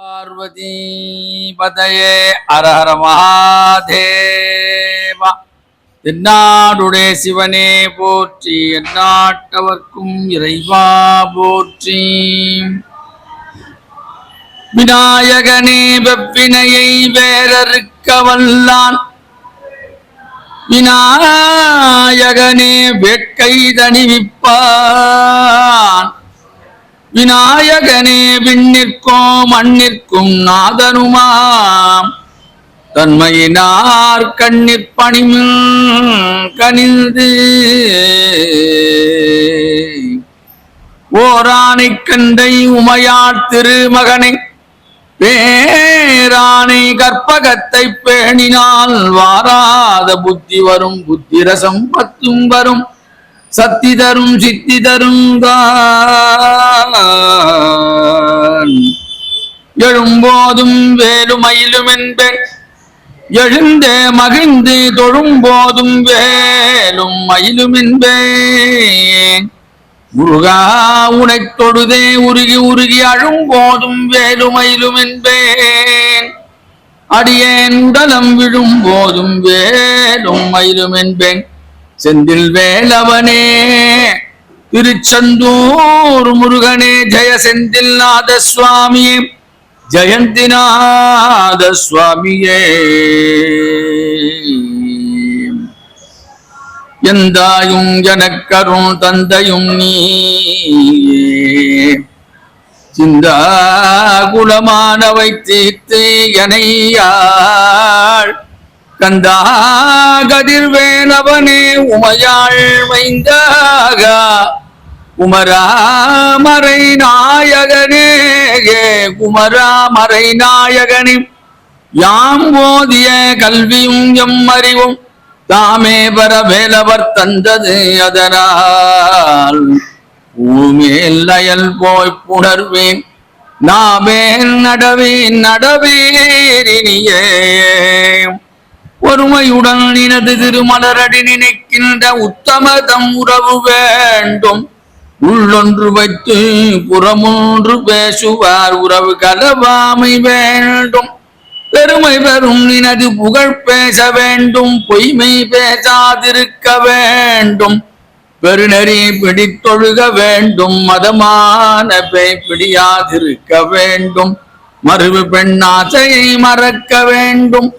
பார்வதி பதையே அரஹர மகாதேவா தென்னாடுடைய சிவனே போற்றி எந்நாட்டவர்க்கும் இறைவா போற்றி விநாயகனே வெப்பினையை வேறறுக்க வல்லான் விநாயகனே வேட்கை தணிவிப்பான் விநாயகனே விண்ணிற்கும் மண்ணிற்கும் நாதனுமாம். தன்மையினார் கண்ணிற் பணிமில் கனிந்து. ஓரானை கண்டை உமையார் திருமகனை பேரானை கற்பகத்தை பேணினால் வாராத புத்தி வரும் புத்திரசம் பத்தும் வரும். சக்தி தரும் சித்தி தரும் எழும்போதும் வேலுமயிலும் என்பேன் எழுந்தே மகிழ்ந்து தொழும்போதும் வேலும் மயிலும் என்பேன் முருகா உனை தொழுதே உருகி உருகி அழும் அழும்போதும் வேலுமயிலும் என்பேன் அடியேன் உடலம் விழும் போதும் வேலும் மயிலும் என்பேன் செந்தில் வேலவனே திருச்செந்தூர் முருகனே ஜெய செந்தில் நாத சுவாமியே ஜெயந்திநாத சுவாமியே எந்தாயும் எனக்கரும் தந்தையும் நீ சிந்தா குலமானவை தீர்த்து எனையாள் கந்தா கதிர்வேலவனே உமையாள் மைந்தாக. குமராமரை நாயகனே குமராமரை நாயகனே. யாம் போதிய கல்வியும் எம் அறிவும் தாமே பர வேலவர் தந்தது அதனால். பூமேல் அயல் போய் புணர்வேன் நாமே நடவேன் நடவேரினியே ஒருமையுடன் நினது திருமலரடி நினைக்கின்ற உத்தமதம் உறவு வேண்டும். உள்ளொன்று வைத்து புறமொன்று பேசுவார் உறவு கலவாமை வேண்டும். பெருமை பெறும் நினது புகழ் பேச வேண்டும். பொய்மை பேசாதிருக்க வேண்டும். பெருநெறி பிடித்தொழுக வேண்டும். மதமான பேய் பிடியாதிருக்க வேண்டும். மறுவு பெண்ணாசையை மறக்க வேண்டும்.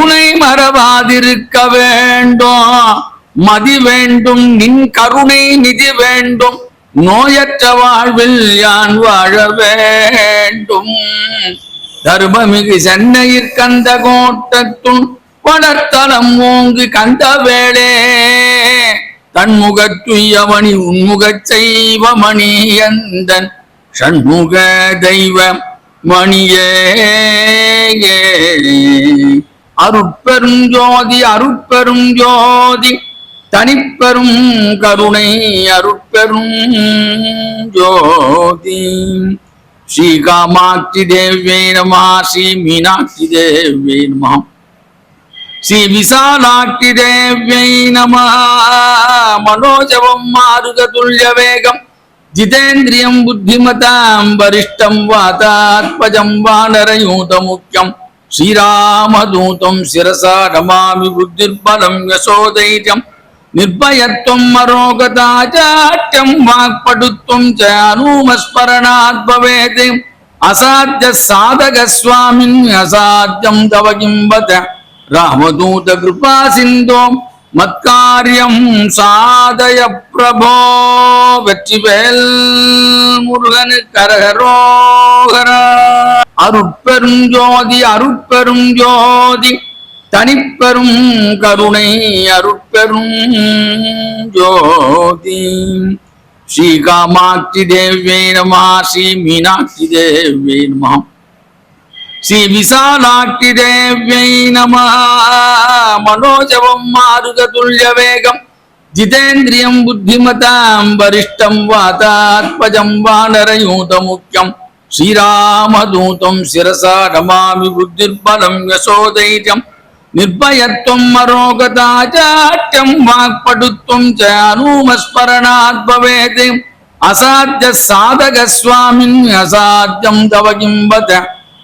உனை மறவாதிருக்க வேண்டும். மதி வேண்டும் நின் கருணை நிதி வேண்டும். நோயற்ற வாழ்வில் யான் வாழ வேண்டும். தர்மமிகு சென்னையிற் கந்த கோட்டத்தும் வளர்த்தலம் ஓங்கு கந்த வேளே. தன்முகத்துயமணி உன்முகச் செய்வமணி எந்தன் ஷண்முக தெய்வ மணியே. அருட்பெரும் ஜோதி அருட்பெரும் ஜோதி. தனிப்பெரும் கருணை அருட்பெரும் ஜோதி. ஸ்ரீ காமாட்சி தேவியை நம ஸ்ரீ மீனாட்சி தேவியை நமா. ஸ்ரீ விசாலாட்சி தேவியை நம. மனோஜவம் மாருத துல்ய வேகம். ஜிதேந்திரியம் புத்திமதாம் வரிஷ்டம் வாதாத்மஜம் வானரயூத முக்கியம். ஸ்ரீராமதூதம் சிரசா ரமாமி புத்திர்பலம் யசோதைரியம் நிர்பயத்துவம் மரோகதாச்சாட்டம் வாக்படுத்துவம் ச அனுமஸ்மரணாத் பவேதே அசாத்திய சாதக சுவாமின் அசாத்தியம் தவ கிம்பத ராமதூத கிருபா சிந்தோம் மத்காரியம் சாதய பிரபோ. வெற்றிவேல் முருகனு கரகரோகரா அருட்பெரும் ஜோதி அருட்பெரும் ஜோதி. தனிப்பெரும் கருணை அருட்பெரும் ஜோதி. ஸ்ரீ காமாட்சி தேவியை நம ஸ்ரீ மீனாட்சி தேவியை நமா. ஸ்ரீ விசாலாட்சி தேவியை நம. மனோஜவம் மாருத துல்ய வேகம். ஜிதேந்திரியம் புத்திமதாம் வரிஷ்டம் வாதாத்மஜம் வானரயூத முக்கியம். ஸ்ரீராமதூதம் சிரசா ரமாமி புத்திர்பலம் யசோதைரியம் நிர்பயத்துவம் மரோகதாச்சாட்டம் வாக்படுத்துவம் ச அனுமஸ்மரணாத் பவேதே அசாத்திய சாதக சுவாமின் அசாத்தியம் தவ கிம்பத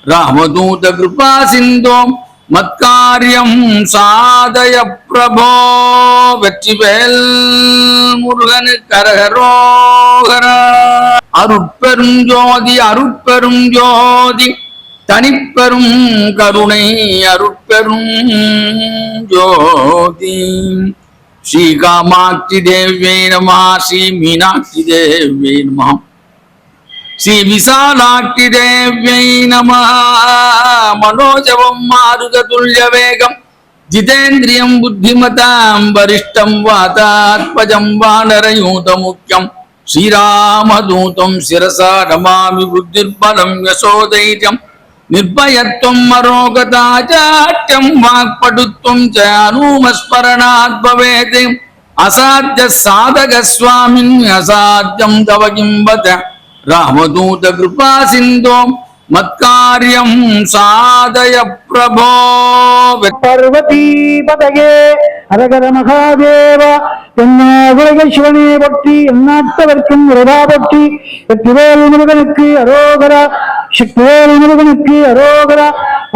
ராமதூத கிருபா சிந்தோம் மத்காரியம் சாதய பிரபோ. வெற்றிவேல் முருகனு கரகரோகரா அருட்பெரும் ஜோதி அருட்பெரும் ஜோதி. தனிப்பெரும் கருணை அருட்பெரும் ஜோதி. ஸ்ரீ காமாட்சி தேவியை நம ஸ்ரீ மீனாட்சி தேவியை நமா. ஸ்ரீ விசாலாட்சி தேவியை நம. மனோஜவம் மாருததுல்ய வேகம். ஜிதேந்திரியம் புத்திமதாம் வரிஷ்டம் வாதாத்மஜம் வானரயூத முக்கியம். ஸ்ரீராமதூதம் சிரசா ரமாமி புத்திர்பலம் யசோதைரியம் நிர்பயத்துவம் மரோகதாச்சாட்டம் வாக்படுத்துவம் ச அனுமஸ்மரணாத் பவேதே. அசாத்திய சாதக சுவாமின் அசாத்தியம் தவகிம்பத ராமதூத கிருபா சிந்தோம். மத்காரியம் சாதய பிரபோ பார்வதி பதகே அரகர மகாதேவ என்ன உலக சிவனே பொட்டி எந்நாட்டவர்க்கும் இரவா பொட்டி எத்திவேல் முருகனுக்கு அரோகரா சக்திவேல் முருகனுக்கு அரோகரா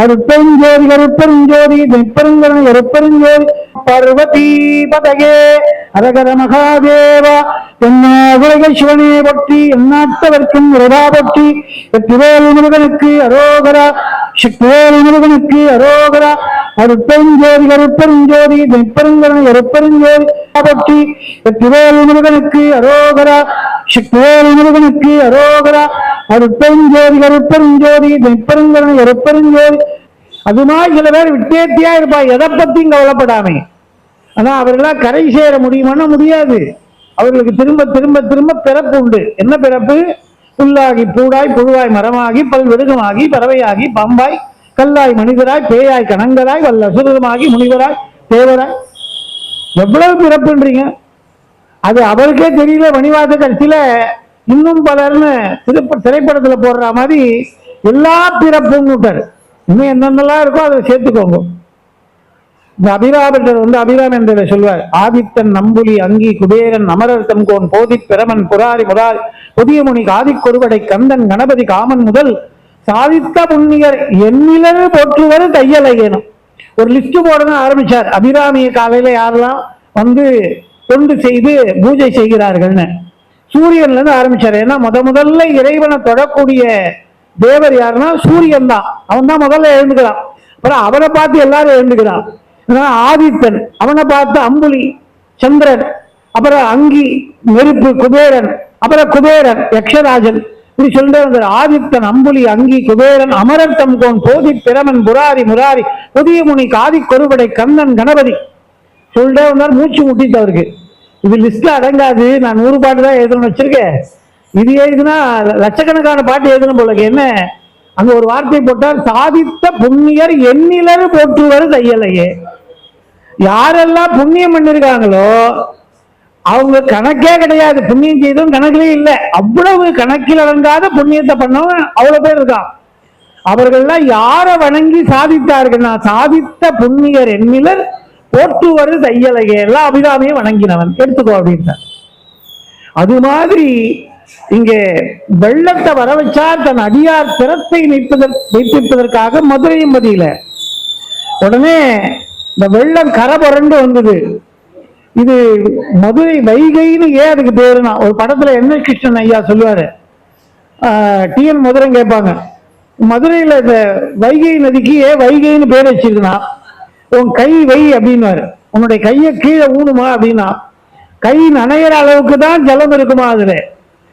அருப்பெருஞ்சோதி அருப்பெருஞ்சோதி மெப்பெருங்கரன் அருப்பெருஞ்சோதி பார்வதி அரகர மகாதேவ தென்னாவுலக சிவனே பற்றி எந்நாட்டவர்க்கும் இரவா பற்றி வெற்றிவேல் முருகனுக்கு அரோகரா சிக்வேல் முருகனுக்கு அரோகரா அருப்பெருஞ்சோதி கருப்பெருஞ்சோதி தெப்பெருங்கரன் கருப்பெருஞ்சோதி பற்றி வெற்றிவேல் முருகனுக்கு அரோகரா சிக்வேல் முருகனுக்கு அரோகரா அருப்பெருஞ்சோதி கருப்பெருஞ்சோதி தெப்பெருங்கரன் அது மாதிரி சில பேர் விட்டேத்தியா இருப்பா எதை பத்தியும் கவலைப்படாமே ஆனால் அவர்களால் கரை சேர முடியுமானா முடியாது. அவர்களுக்கு திரும்ப திரும்ப திரும்ப பிறப்பு உண்டு. என்ன பிறப்பு? புல்லாகி பூடாய் புழுவாய் மரமாகி பல்வெருகமாகி பறவையாகி பாம்பாய் கல்லாய் மனிதராய் பேயாய் கணங்கராய் வல்ல அசுரமாகி முனிவராய் தேவராய். எவ்வளவு பிறப்புன்றீங்க? அது அவருக்கே தெரியல மணிவாத கட்சியில இன்னும் பலர்னு திருப்ப திரைப்படத்துல போடுற மாதிரி எல்லா பிறப்பும் விட்டார் இன்னும் என்னென்னலாம் இருக்கோ அதை சேர்த்துக்கோங்க. இந்த அபிராமர் வந்து அபிராம் என்றதை சொல்வார். ஆதித்தன் நம்புலி அங்கி குபேரன் அமரர் கோன் போதி பிரமன் புராரி முராரி புதிய முனி காதிக்கொருவடை கந்தன் கணபதி காமன் முதல் சாதித்த புண்ணியர் எண்ணிலர் போற்றுவர் கையலையேனும் ஒரு லிஸ்ட் போடணும் ஆரம்பிச்சார். அபிராமிய காலையில யாரெல்லாம் வந்து தொண்டு செய்து பூஜை செய்கிறார்கள்னு. சூரியன்ல இருந்து ஆரம்பிச்சார். ஏன்னா முத முதல்ல இறைவனை தொடக்கூடிய தேவர் யாருன்னா சூரியன் தான் அவன் தான் முதல்ல எழுந்துக்கிறான். அப்புறம் அவரை பார்த்து எல்லாரும் எழுந்துக்கிறான். ஆதித்தன். அவனை பார்த்து அம்புலி சந்திரன் அப்புறம் அங்கி நெருப்பு குபேரன் அப்புறம் குபேரன் யக்ஷராஜன். இப்படி சொல்லிட்டு ஆதித்தன் அம்புலி அங்கி குபேரன் அமரத்தம் கோன் போதி பிரமன் புராரி முராரி புதிய முனி காதி கொருபடை கந்தன் கணபதி. சொல்லிட்டே வந்தார் மூச்சு முட்டிட்டு அவருக்கு. இது லிஸ்ட்ல அடங்காது. நான் நூறு பாட்டு தான் எழுதணும்னு வச்சிருக்கேன். இது எழுதுனா லட்சக்கணக்கான பாட்டு எழுதணும் போல என்ன? அங்க ஒரு வார்த்தை போட்டால் சாதித்த புண்ணியர் எண்ணிலர் போற்றுவர் தையலையே. யாரெல்லாம் புண்ணியம் பண்ணிருக்காங்களோ அவங்க கணக்கே கிடையாது. புண்ணியம் செய்தும் கணக்கிலே இல்லை. அவ்வளவு கணக்கில் அடங்காத புண்ணியத்தை பண்ணவன் அவ்வளவு பேர் இருக்கான். அவர்கள்லாம் யாரை வணங்கி சாதித்தார்கள்னா சாதித்த புண்ணியர் எண்ணிலர் போற்றுவர் தையலகையெல்லாம் எல்லாம் அபிராமியை வணங்கினவன். எடுத்துக்கோ அப்படின்ட்டார் அது மாதிரி இங்கே வெள்ளத்தை வர வச்சார் தன் அடியார் திறத்தை வைப்பதற்கு வைத்திருப்பதற்காக மதுரையும் பதியில உடனே இந்த வெள்ளம் கரை புரண்டு வந்தது. இது மதுரை வைகைன்னு ஏன் அதுக்கு பேருனா ஒரு படத்துல என்ன கிருஷ்ணன் ஐயா சொல்லுவாரு. டிஎன் மதுரை கேட்பாங்க. மதுரையில இந்த வைகை நதிக்கு ஏன் வைகைன்னு பேர் வச்சிருக்குனா உன் கை வை அப்படின்னுவாரு. உன்னுடைய கையை கீழே ஊனுமா அப்படின்னா கை நனையிற அளவுக்கு தான் ஜலம் இருக்குமா அதுல.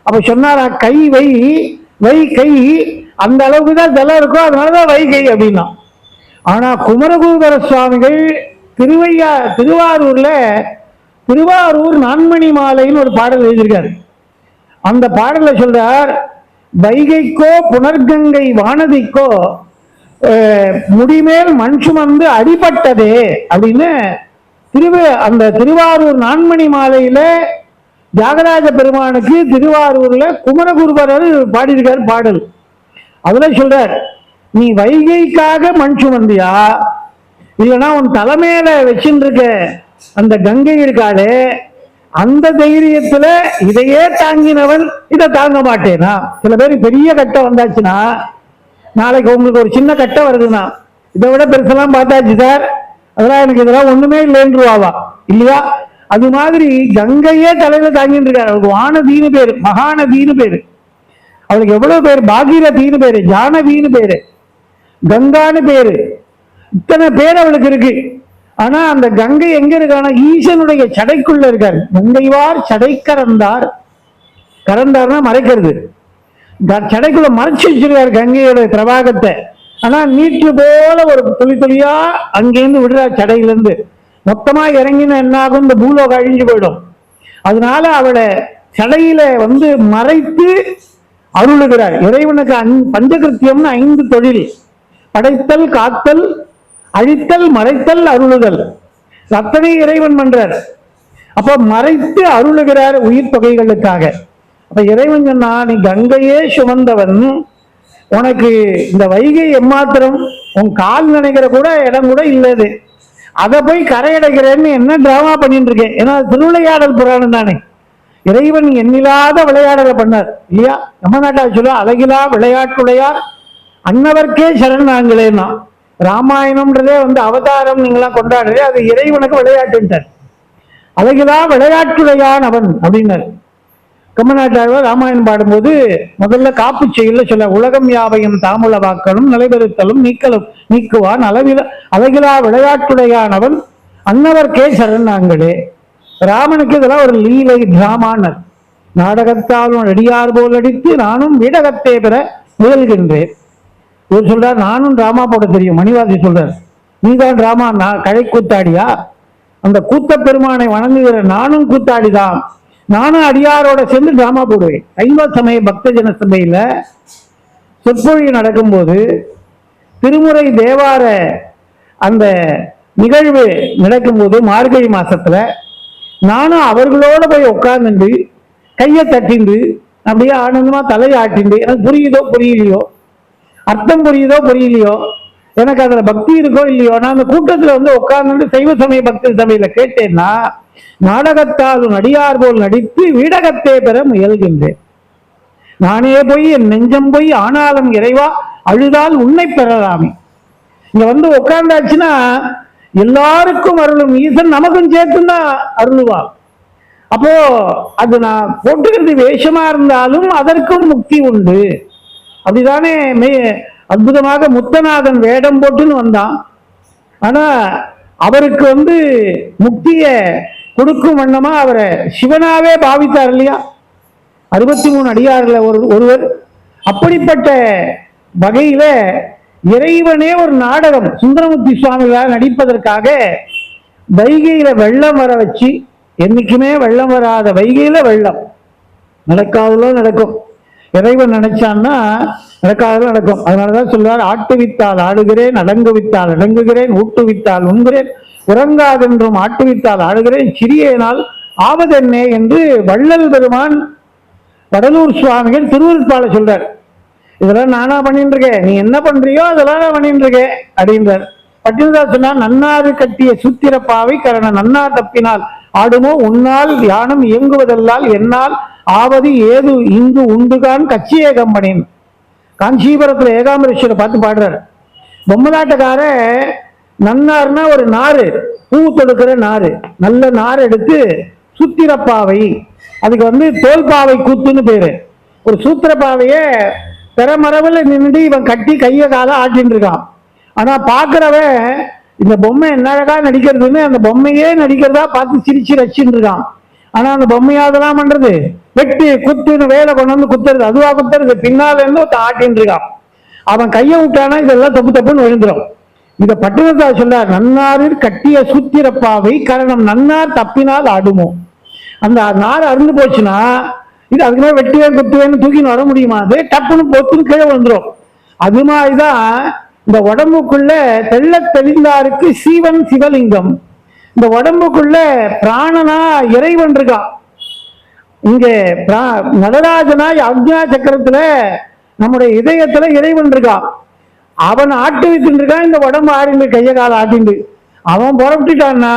அப்ப சொன்னாரா கை வை வை கை அந்த அளவுக்கு தான் ஜலம் இருக்கும் அதனாலதான் வைகை அப்படின்னா. ஆனா குமரகுருபர சுவாமிகள் திருவையா திருவாரூர்ல திருவாரூர் நான்மணி மாலைன்னு ஒரு பாடல் எழுதியிருக்காரு. அந்த பாடலை சொல்றார் வைகைக்கோ புனர்கங்கை வானதிக்கோ முடிமேல் மண் சுமந்து அடிபட்டதே அப்படின்னு திருவ அந்த திருவாரூர் நான்மணி மாலையில தியாகராஜ பெருமானுக்கு திருவாரூர்ல குமரகுருபரர் பாடியிருக்கார் பாடல். அதுல சொல்றார் நீ வைகைக்காக மண் சுமந்தியா? இல்லைன்னா உன் தலைமையில வச்சுருக்க அந்த கங்கை இருக்காளே அந்த தைரியத்துல இதையே தாங்கினவன் இதை தாங்க மாட்டேனா? சில பேர் பெரிய கட்டம் வந்தாச்சுன்னா நாளைக்கு உங்களுக்கு ஒரு சின்ன கட்டை வருதுன்னா இதை விட பெருசெல்லாம் பார்த்தாச்சு சார். அதெல்லாம் எனக்கு இதெல்லாம் ஒண்ணுமே இல்லைன்றுவாவா இல்லையா? அது மாதிரி கங்கையே தலையில தாங்கிட்டு இருக்காரு. அவருக்கு வானதீனு பேரு மகாநதின்னு பேரு. அவளுக்கு எவ்வளவு பேர் பாகீரதீனு பேரு ஜானவின்னு பேரு. கங்கான்னு பேரு. இத்தனை பேர் அவளுக்கு இருக்கு. ஆனா அந்த கங்கை எங்க இருக்கானா ஈசனுடைய சடைக்குள்ள இருக்காரு. கங்கைவார் சடை கறந்தார். கறந்தார்னா மறைக்கிறது. சடைக்குள்ள மறைச்சு வச்சிருக்காரு கங்கையோட பிரபாகத்தை ஆனா நீட்டு போல ஒரு துளி துளியா அங்கேருந்து விடுறார் சடையிலேருந்து. மொத்தமா இறங்கின என்ன ஆகும் இந்த பூலோகம் அழிஞ்சு போயிடும். அதனால அவளை சடையில வந்து மறைத்து அருளுகிறார். இறைவனுக்கு அந் பஞ்சகிருத்தியம்னு ஐந்து தொழில். படைத்தல் காத்தல் அழித்தல் மறைத்தல் அருளுதல். அத்தனை இறைவன் பண்றார் அப்ப மறைத்து அருளுகிறார் உயிர் தொகைகளுக்காக. அப்ப இறைவன் சொன்னா நீ கங்கையே சுமந்தவன். உனக்கு இந்த வைகை எம்மாத்திரம் உன் கால் நினைக்கிற கூட இடம் கூட இல்லது. அதை போய் கரையடைக்கிறேன்னு என்ன டிராமா பண்ணிட்டு இருக்கேன் ஏன்னா திருவிளையாடல் புராணம் தானே. இறைவன் எண்ணில்லாத விளையாடலை பண்ணார். இல்லையா? நம்ம நாட்டா சொல்ல அழகிலா விளையாட்டுடையார் அன்னவர்க்கே சரண் நாங்களேன்னா ராமாயணம்ன்றதே வந்து அவதாரம் நீங்களாம் கொண்டாடுறதே அது இறைவனுக்கு விளையாட்டுன்ட்டார் அழகுதான் விளையாட்டுடையான் அவன் அப்படின்னாரு. கம்மநாட்டாழ்வார் ராமாயணம் பாடும்போது முதல்ல காப்பு செயல்ல சொல்ல உலகம் யாவையும் தாமுல வாக்கலும் நிலைபெறுத்தலும் நீக்கலும் நீக்குவான். அளவில அழகிலா விளையாட்டுடையானவன் அன்னவர்க்கே சரணாங்களே. ராமனுக்கு இதெல்லாம் ஒரு லீலை டிராமானர் நாடகத்தாலும் அடியார் போல் அடித்து நானும் வீடகத்தே பெற முயல்கின்றேன். இவர் சொல்றார் நானும் டிராமா போட தெரியும். மணிவாசி சொல்றார் நீதான் டிராமா நான் கழை கூத்தாடியா? அந்த கூத்த பெருமானை வணங்குகிற நானும் கூத்தாடிதான். நானும் அடியாரோட சேர்ந்து டிராமா போடுவேன். சைவ சமய பக்த ஜன சபையில சொற்பொழிவு நடக்கும்போது திருமுறை தேவார அந்த நிகழ்வு நடக்கும்போது மார்கழி மாசத்துல நானும் அவர்களோட போய் உட்கார்ந்துண்டு கையை தட்டிண்டு அப்படியே ஆனந்தமா தலையை ஆட்டிண்டு எனக்கு புரியுதோ புரியலையோ அர்த்தம் புரியுதோ புரியலையோ? எனக்கு அதுல பக்தி இருக்கோ இல்லையோ? நான் அந்த கூட்டத்துல வந்து உட்கார்ந்து சைவ சமய பக்தி சபையில கேட்டேன்னா நாடகத்தாலும் நடிகார் போல் நடித்து வீடகத்தே பெற முயல்கின்றேன். நானே போய் என் நெஞ்சம் போய் ஆனாலும் இறைவா அழுதால் உன்னை பெறலாமே. இங்க வந்து உட்கார்ந்தாச்சுன்னா எல்லாருக்கும் அருளும். ஈசன் நமக்கும் சேர்த்துன்னா அருள்வாள். அப்போ அது நான் போட்டுக்கிறது வேஷமா இருந்தாலும் அதற்கும் முக்தி உண்டு. அப்படிதானே மே அற்புதமாக முத்தநாதன் வேடம் போட்டுன்னு வந்தான். ஆனா அவருக்கு வந்து முக்திய கொடுக்கும் வண்ணமா அவரை சிவனாவே பாவித்தார் இல்லையா? அறுபத்தி மூணு அடியாறுல ஒரு ஒருவர். அப்படிப்பட்ட வகையில இறைவனே ஒரு நாடகம் சுந்தரமூர்த்தி சுவாமிகளால் நடிப்பதற்காக வைகையில வெள்ளம் வர வச்சு என்னைக்குமே வெள்ளம் வராத வைகையில வெள்ளம். நடக்காதலோ நடக்கும். இறைவன் நினைச்சான்னா நடக்காததோ நடக்கும். அதனாலதான் சொல்றார் ஆட்டுவித்தால் ஆடுகிறேன் அடங்குவித்தால் அடங்குகிறேன் ஊட்டுவித்தால் உண்கிறேன் உறங்காதென்றும் ஆட்டுவித்தால் ஆடுகிறேன் சிறியனால் ஆவதென்னே என்று வள்ளல் பெருமான் வடலூர் சுவாமிகள் திருவருட்பால சொல்றார். இதெல்லாம் நானா பண்ணிட்டு இருக்கேன். நீ என்ன பண்றியோ அதெல்லாம் நான் பண்ணிட்டு இருக்கேன் அப்படின்றார். பட்டினதாஸ் சொன்னா நன்னாறு கட்டிய சூத்திரப்பாவை கரண நன்னார் தப்பினால் ஆடுமோ? உன்னால் யானம் இயங்குவதல்லால் என்னால் ஆவது ஏது இங்கு உண்டுகான் கட்சியே கம்பனின் காஞ்சிபுரத்தில் ஏகாம்பரேஸ்வரை பார்த்து பாடுறார். பொம்மலாட்டக்கார நன்னார்னா ஒரு நாறு பூ தொடுக்கிற நாறு நல்ல நார் எடுத்து சூத்திரப்பாவை அதுக்கு வந்து தோல்பாவை கூத்துன்னு பேரு. ஒரு சூத்திரப்பாவைய பெறமரவில் நின்று இவன் கட்டி கையை காலை ஆட்டின்னு இருக்கான். ஆனா பாக்குறவன் இந்த பொம்மை என்ன அழகா நடிக்கிறதுன்னு அந்த பொம்மையே நடிக்கிறதா பார்த்து சிரிச்சு ரசிச்சுட்டு இருக்கான். ஆனா அந்த பொம்மையா அதெல்லாம் பண்றது? வெட்டி குத்துன்னு வேலை கொண்டு வந்து குத்துறது. அதுவா குத்துறது? பின்னால இருந்து ஒருத்தன் ஆட்டின்னு இருக்கான். அவன் கையை விட்டானா இதெல்லாம் தப்பு தப்புன்னு விழுந்துரும். இத பட்டினத்தா சொல்றார் நன்னாரில் கட்டிய சூத்திரப்பாவை கரணம் நன்னார் தப்பினால் ஆடுமோ அந்த நார் அறுந்து போச்சுன்னா இது அதுக்கு மேல வெட்டுவேன் குத்துவேன்னு தூக்கின்னு வர முடியுமா? அது டப்புன்னு பொத்துன்னு கீழே வந்துடும் அது மாதிரிதான் இந்த உடம்புக்குள்ள தெள்ள தெளிந்தாருக்கு சீவன் சிவலிங்கம். இந்த உடம்புக்குள்ள பிராணனா இறைவன் இருக்கான் இங்க பிரா- நடராஜனாய் அக்ஞா சக்கரத்துல நம்முடைய இதயத்துல இறைவன் இருக்கான் அவன் ஆட்டு வைத்துட்டு இருக்கான் இந்த உடம்பு ஆடிண்டு கைய கால ஆட்டிண்டு. அவன் புறப்பட்டுட்டான்னா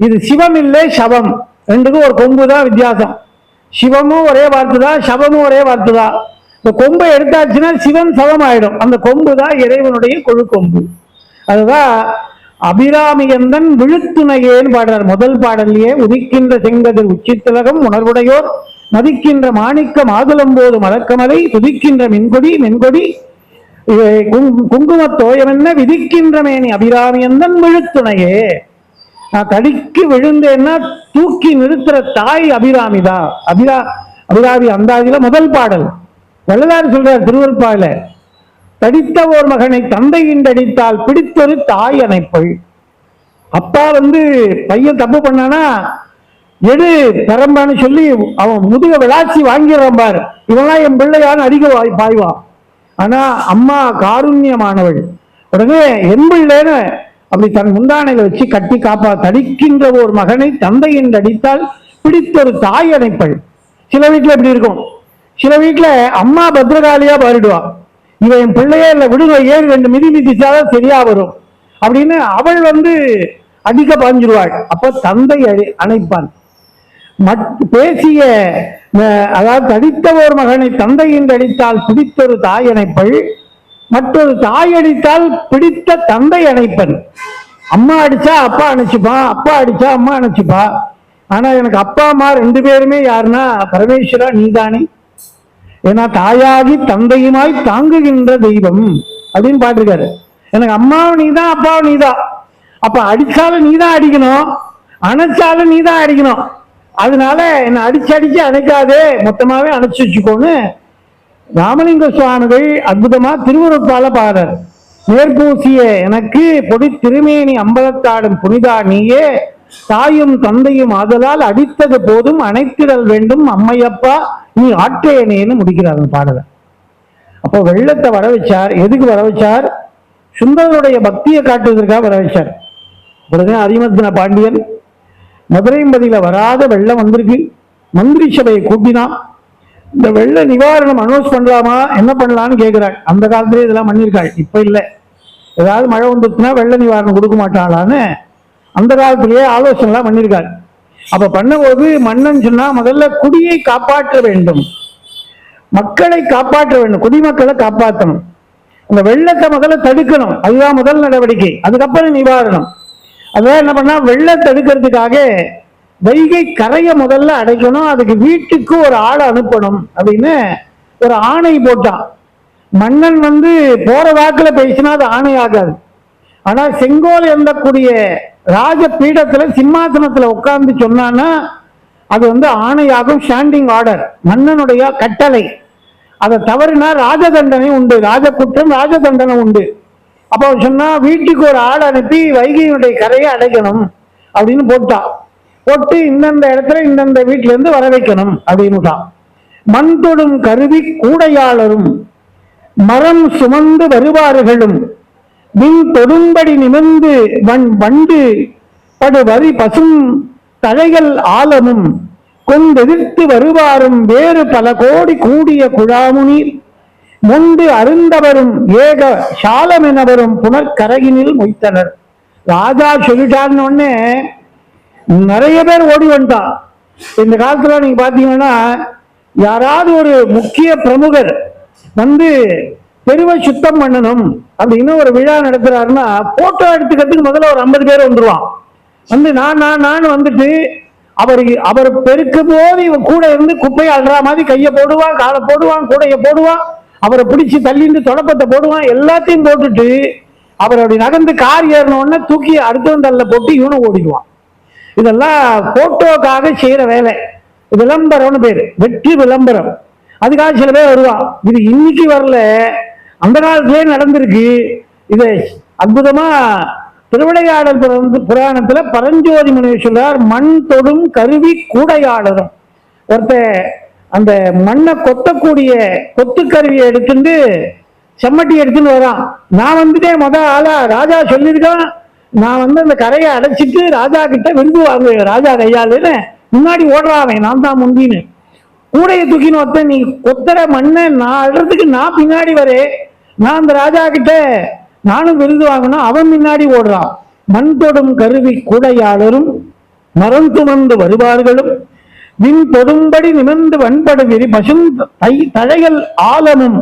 இது சிவம் இல்லை சவம். ரெண்டுக்கும் ஒரு கொம்பு தான் வித்தியாசம். சிவமும் ஒரே வார்த்தை தான் சவமும் ஒரே வார்த்தை தான். இந்த கொம்பை எடுத்தாச்சுன்னா சிவன் சவம் ஆயிடும். அந்த கொம்பு தான் இறைவனுடைய கொழு கொம்பு அதுதான் அபிராமியந்தன் விழுத்துணையேன்னு பாடுறார் முதல் பாடல்லையே உதிக்கின்ற செங்கதிர் உச்சித்திலகம் உணர்வுடையோர். மதிக்கின்ற மாணிக்க மாதுளம்போது மலக்கமலை துதிக்கின்ற மின்கொடி மென்கொடி இவை குங்- குங்குமத் தோயம் விதிக்கின்ற மேனி அபிராமியந்தன் விழுத்துணையே? நான் தடிக்கு விழுந்தேன்னா தூக்கி நிறுத்துற தாய் அபிராமிதா அபிரா அபிராமி அந்தாதியில முதல் பாடல். வள்ளலார் சொல்றார் திருவருப்பாயில தடித்த ஓர் மகனை தந்தையின்றடித்தால் பிடித்தொரு தாய் அணைப்பள். அப்பா வந்து பையன் தப்பு பண்ணானா? எடு பெரம்பான்னு சொல்லி அவன் முதுக விளாச்சி வாங்கிடுறான் பாரு. இவன்லாம் என் பிள்ளையான்னு அதிக வாய் பாய்வான் ஆனா அம்மா காருண்யமானவள். உடனே என் பிள்ளைன்னு அப்படி தன் முந்தானையில வச்சு கட்டி காப்பா தடிக்கின்ற ஒரு மகனை தந்தை என்று அடித்தால் பிடித்தொரு தாய் அணைப்பள். சில வீட்டுல இப்படி இருக்கும். சில வீட்டுல அம்மா பத்ரகாளியா பாரிடுவான் இவன் என் பிள்ளையே இல்லை விடுங்க ஏழு ரெண்டு மிதி மிதிச்சாதான் சரியா வரும். அப்படின்னு அவள் வந்து அடிக்க பாஞ்சிருவாள் அப்ப தந்தை அணைப்பான். மட்- பேசிய அதாவது தடித்த ஒரு மகனை தந்தை என்று அடித்தால் பிடித்தொரு தாய் அணைப்பள் மற்றொரு தாய் அடித்தால் பிடித்த தந்தை அணைப்பன். அம்மா அடிச்சா அப்பா அணைச்சுப்பா அப்பா அடிச்சா அம்மா அணைச்சுப்பா. ஆனா எனக்கு அப்பா அம்மா ரெண்டு பேருமே யாருன்னா பரமேஸ்வரா நீதானே. ஏன்னா தாயாகி தந்தையுமாய் தாங்குகின்ற தெய்வம் அப்படின்னு பாட்டிருக்காரு எனக்கு அம்மாவும் நீ தான் அப்பாவும் நீதான். அப்ப அடிச்சாலும் நீதான் அடிக்கணும் அணைச்சாலும் நீ தான் அடிக்கணும். அதனால என்னை அடிச்சு அடிச்சு அணைக்காதே மொத்தமாவே அணைச்சு வச்சுக்கோன்னு ராமலிங்க சுவாமிகள் அற்புதமா திருவுருப்பால பாடர் மேற்பூசிய எனக்கு பொடி திருமேனி அம்பலத்தாடும் புனிதா நீயே தாயும் தந்தையும் ஆதலால் அடித்தது போதும் அணைத்திடல் வேண்டும் அம்மையப்பா நீ ஆற்றேனேன்னு முடிக்கிறார் அந்த பாடலை. அப்போ வெள்ளத்தை வர வச்சார் எதுக்கு வர வச்சார்? சுந்தரனுடைய பக்தியை காட்டுவதற்காக வர வச்சார். உடனே அரிமர்தன பாண்டியன் மதுரைம்பதியில வராத வெள்ளம் வந்திருக்கு. மந்திரி சபையை கூட்டினான். இந்த வெள்ள நிவாரணம் அனௌன்ஸ் பண்ணலாமா என்ன பண்ணலான்னு கேட்கிறாள் அந்த காலத்திலே இதெல்லாம் பண்ணியிருக்காள். இப்போ இல்லை. ஏதாவது மழை வந்துச்சுன்னா வெள்ள நிவாரணம் கொடுக்க மாட்டாளான்னு அந்த காலத்திலேயே ஆலோசனைலாம் பண்ணியிருக்காள் அப்ப பண்ணும்போது மன்னன் சொன்னா முதல்ல குடியை காப்பாற்ற வேண்டும். மக்களை காப்பாற்ற வேண்டும். குடிமக்களை காப்பாற்றணும். அந்த வெள்ளத்தை முதல்ல தடுக்கணும். அதுதான் முதல் நடவடிக்கை. அதுக்கப்புறம் நிவாரணம். அதான் என்ன பண்ணா வெள்ளம் தடுக்கிறதுக்காக வைகை கரையை முதல்ல அடைக்கணும். அதுக்கு வீட்டுக்கு ஒரு ஆளை அனுப்பணும் அப்படின்னு ஒரு ஆணை போட்டான். மன்னன் வந்து போற வாக்குல பேசினா அது ஆணை ஆகாது ஆனா செங்கோல் எந்தக்கூடிய ராஜ பீடத்துல சிம்மாசனத்துல உட்கார்ந்து சொன்னான்னா அது வந்து ஆணையாகும் ஸ்டாண்டிங் ஆர்டர் மன்னனுடைய கட்டளை. அதை தவறினா ராஜ தண்டனை உண்டு. ராஜ குற்றம் ராஜ தண்டனை உண்டு. அப்போ அவன் சொன்னா வீட்டுக்கு ஒரு ஆள் அனுப்பி வைகையினுடைய கரையை அடைக்கணும் அப்படின்னு போட்டான் போட்டு இந்தந்த இடத்துல இந்தந்த வீட்டுல இருந்து வர வைக்கணும் அப்படின்னுட்டான். மண் தொடும் கருவி கூடையாளரும் மரம் சுமந்து வருவார்களும் மின் தொடும்படி நிமிர்ந்து வன் வண்டு படு வரி பசும் தழைகள் ஆலமும் கொண்டெதிர்த்து வருவாரும் வேறு பல கோடி கூடிய குழாமுனி முண்டு அருந்தவரும் ஏக சாலமெனவரும் புனர்கரகினில் மொய்த்தனர். ராஜா சொல்லிட்டாருன்னு உடனே நிறைய பேர் ஓடி வந்துட்டான். இந்த காலத்துல நீங்க பாத்தீங்கன்னா யாராவது ஒரு முக்கிய பிரமுகர் வந்து தெருவை சுத்தம் பண்ணணும். அப்படின்னு ஒரு விழா நடத்துறாருன்னா போட்டோ எடுத்துக்கிறதுக்கு முதல்ல ஒரு ஐம்பது பேர் வந்துருவான். வந்து நான் நான் நான் வந்துட்டு அவர் அவர் பெருக்கும் போது இவன் கூட இருந்து குப்பையை அள்ளுற மாதிரி கையை போடுவான் காலை போடுவான் கூடையை போடுவான். அவரை பிடிச்சி தள்ளிட்டு தொடப்பத்தை போடுவான். எல்லாத்தையும் போட்டுட்டு அவர் அப்படி நகர்ந்து கார் ஏறின தூக்கி அடுத்தவன் தள்ள போட்டு இவனும் ஓடிடுவான். இதெல்லாம் போட்டோக்காக செய்யற வேலை. விளம்பரம்னு பேரு. வெற்றி விளம்பரம். அதுக்காக சில பேர் வருவான். இது இன்னைக்கு வரல. அந்த காலத்திலே நடந்திருக்கு? இதை அற்புதமா திருவிளையாடல் பிறந்து புராணத்துல பரஞ்சோதி முனிவர் சொல்றார் மண் தொடும் கருவி கூடையாளரும். ஒருத்த அந்த மண்ணை கொத்தக்கூடிய கொத்து கருவியை எடுத்துட்டு செம்மட்டி எடுத்துன்னு வரான். நான் வந்துட்டேன் மொத ஆளா ராஜா சொல்லியிருக்கான். நான் வந்து அந்த கரையை அடைச்சிட்டு ராஜா கிட்ட விருது வாங்குவேன் ராஜா கையாளுன்னு. முன்னாடி ஓடுறான் அவன் நான் தான் முந்தின்னு. கூடையை தூக்கின்னு ஒருத்தன் நீ கொத்தர மண்ணை நான் அழுறதுக்கு நான் பின்னாடி வரே. நான் அந்த ராஜா கிட்ட நானும் விருது வாங்கணும் அவன் பின்னாடி ஓடுறான். மண் தொடும் கருவி கூடையாளரும் மரம் துமந்து வருவார்களும் நின் தொடும்படி நிமிர்ந்து வன்படுகிரி பசும் தை தழைகள் ஆலமும்.